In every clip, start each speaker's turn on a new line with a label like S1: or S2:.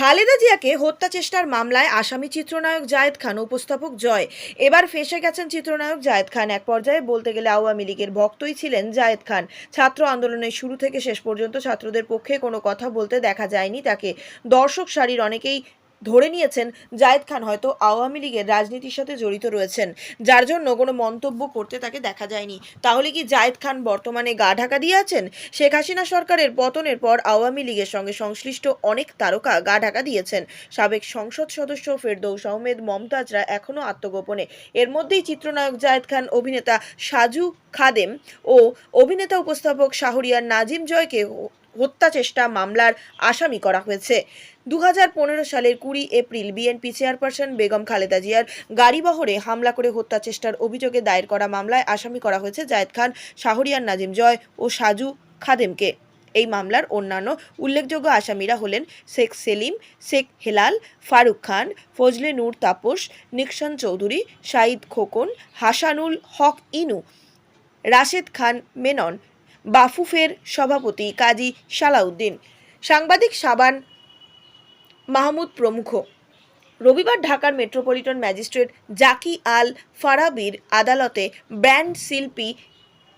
S1: খালেদা জিয়াকে হত্যা চেষ্টার মামলায় আসামি চিত্রনায়ক জায়েদ খান, উপস্থাপক জয়। এবার ফেসে গেছেন চিত্রনায়ক জায়েদ খান। এক পর্যায়ে বলতে গেলে আওয়ামী লীগের ভক্তই ছিলেন জায়েদ খান। ছাত্র আন্দোলনের শুরু থেকে শেষ পর্যন্ত ছাত্রদের পক্ষে কোনো কথা বলতে দেখা যায়নি তাকে। দর্শক সারির অনেকেই ধরে নিয়েছেন জায়েদ খান, হয়তো আওয়ামী লীগের রাজনীতির সাথে জড়িত রয়েছেন। যার জন্য কোনো মন্তব্য করতে তাকে দেখা যায়নি। তাহলে কি জায়েদ খান বর্তমানে গা ঢাকা দিয়ে আছেন? শেখ হাসিনা সরকারের পতনের পর আওয়ামী লীগের সঙ্গে সংশ্লিষ্ট অনেক তারকা গা ঢাকা দিয়েছেন। সাবেক সংসদ সদস্য ফেরদৌস আহমেদ, মমতাজরা এখনও আত্মগোপনে। এর মধ্যেই চিত্রনায়ক জায়েদ খান, অভিনেতা সাজু খাদেম ও অভিনেতা উপস্থাপক শাহরিয়ার নাজিম জয়কে হত্যা চেষ্টা মামলার আসামি করা হয়েছে। দু হাজার পনেরো সালের কুড়ি April BNP chairperson Begum Khaleda জিয়ার গাড়িবহরে হামলা করে হত্যা চেষ্টার অভিযোগে দায়ের করা মামলায় আসামি করা হয়েছে জায়েদ খান, শাহরিয়ার নাজিম জয় ও সাজু খাদেমকে। এই মামলার অন্যান্য উল্লেখযোগ্য আসামিরা হলেন শেখ সেলিম, শেখ হেলাল, ফারুক খান, ফজলে নূর তাপস নিকশন চৌধুরী, সাঈদ খোকন, হাসানুল হক ইনু, রাশেদ খান মেনন বাফুফের সভাপতি কাজী সালাউদ্দিন। সাংবাদিক সাবান মাহমুদ প্রমুখ। রবিবার ঢাকার মেট্রোপলিটন ম্যাজিস্ট্রেট জাকি আল ফারাবির আদালতে ব্র্যান্ড শিল্পী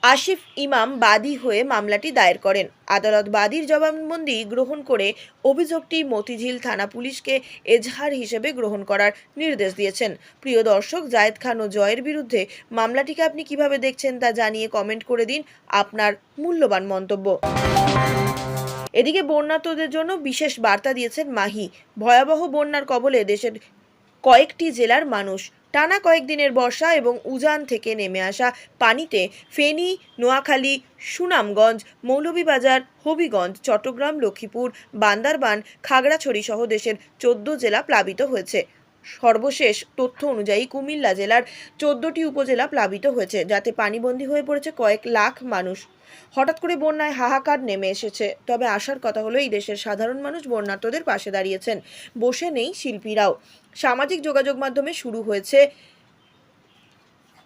S1: আসিফ ইমাম বাদী হয়ে মামলাটি দায়ের করেন। আদালত বাদীর জবানবন্দি গ্রহণ করে অভিযোগটি মতিঝিল থানা পুলিশকে এজহার হিসেবে গ্রহণ করার নির্দেশ দিয়েছেন। প্রিয় দর্শক, জায়েদ খান ও জয়ের বিরুদ্ধে মামলাটিকে আপনি কীভাবে দেখছেন তা জানিয়ে কমেন্ট করে দিন আপনার মূল্যবান মন্তব্য। এদিকে বন্যার্তদের জন্য বিশেষ বার্তা দিয়েছেন মাহি। ভয়াবহ বন্যার কবলে দেশের কয়েকটি জেলার মানুষ টানা কয়েকদিনের বর্ষা এবং উজান থেকে নেমে আসা পানিতে ফেনী, নোয়াখালী, সুনামগঞ্জ, মৌলভীবাজার, হবিগঞ্জ, চট্টগ্রাম, লক্ষ্মীপুর, বান্দারবান, খাগড়াছড়ি সহ দেশের চোদ্দ জেলা প্লাবিত হয়েছে। সর্বশেষ তথ্য অনুযায়ী কুমিল্লা জেলার চোদ্দটি উপজেলা প্লাবিত হয়েছে, যাতে পানিবন্দী হয়ে পড়েছে কয়েক লাখ মানুষ। হঠাৎ করে বন্যায় হাহাকার নেমে এসেছে। তবে আসার কথা হলো, এই দেশের সাধারণ মানুষ বন্যার্থদের পাশে দাঁড়িয়েছেন। বসে নেই শিল্পীরাও। সামাজিক যোগাযোগ মাধ্যমে শুরু হয়েছে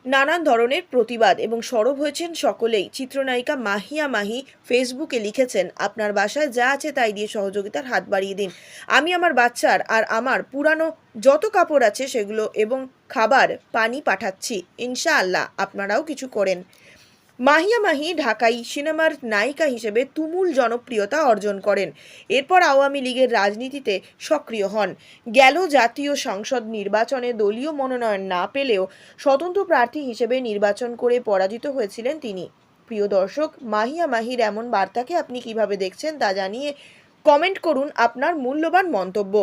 S1: নানান ধরনের প্রতিবাদ এবং সরব হয়েছেন সকলেই। চিত্রনায়িকা মাহিয়া মাহি ফেসবুকে লিখেছেন, আপনার বাসায় যা আছে তাই দিয়ে সহযোগিতার হাত বাড়িয়ে দিন। আমি আমার বাচ্চার আর আমার পুরানো যত কাপড় আছে সেগুলো এবং খাবার, পানি পাঠাচ্ছি। ইনশাআল্লাহ আপনারাও কিছু করেন। মাহিয়া মাহি ঢাকাই সিনেমার নায়িকা হিসেবে তুমুল জনপ্রিয়তা অর্জন করেন। এরপর আওয়ামী লীগের রাজনীতিতে সক্রিয় হন। গেল জাতীয় সংসদ নির্বাচনে দলীয় মনোনয়ন না পেলেও স্বতন্ত্র প্রার্থী হিসেবে নির্বাচন করে পরাজিত হয়েছিলেন তিনি। প্রিয় দর্শক মাহিয়া মাহির এমন বার্তাকে আপনি কীভাবে দেখছেন তা জানিয়ে কমেন্ট করুন আপনার মূল্যবান মন্তব্য।